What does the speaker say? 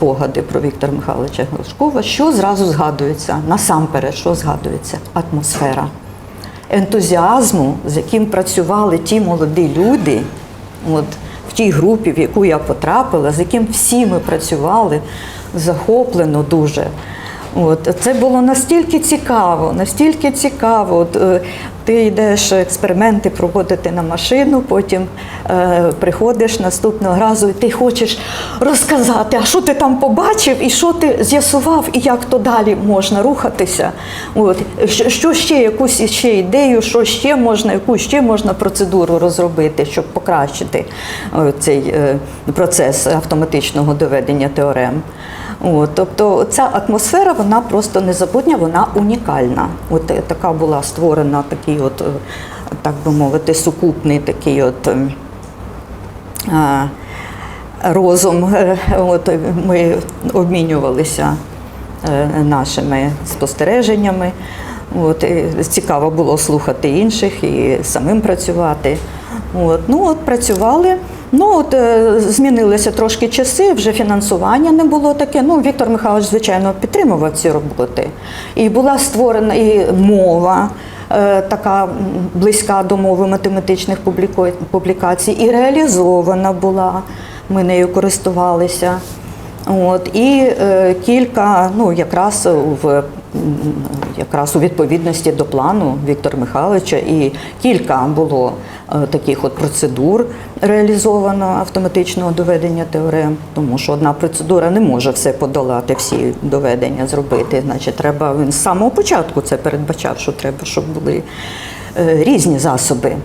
Спогади про Віктора Михайловича Глушкова, що зразу згадується? Насамперед, що згадується? Атмосфера ентузіазму, з яким працювали ті молоді люди, от, в тій групі, в яку я потрапила, з яким всі ми працювали захоплено дуже. От, це було настільки цікаво, настільки цікаво. От, е, ти йдеш експерименти проводити на машину, потім е, приходиш наступного разу, і ти хочеш розказати, а що ти там побачив, і що ти з'ясував, і як то далі можна рухатися. От, що, ще якусь ще ідею, що ще можна, яку ще можна процедуру розробити, щоб покращити е, цей е, процес автоматичного доведення теорем. От, тобто ця атмосфера вона просто незабутня, вона унікальна. От е, така була створена такий, от, е, так би мовити, сукупний такий от. ем, розум. Е, От ми обмінювалися нашими спостереженнями. От, цікаво було слухати інших і самим працювати. От, ну от працювали. Ну от е, змінилися трошки часи, вже фінансування не було таке. Ну Віктор Михайлович, звичайно, підтримував ці роботи. І була створена і мова. е, Така близька до мови математичних публікацій, і реалізована була. Ми нею користувалися. От, і е, кілька, ну якраз в якраз у відповідності до плану Віктора Михайловича, і кілька було е, таких от процедур реалізовано автоматичного доведення теорем, тому що одна процедура не може все подолати, всі доведення зробити. Значить, треба він з самого початку це передбачав, що треба, щоб були е, різні засоби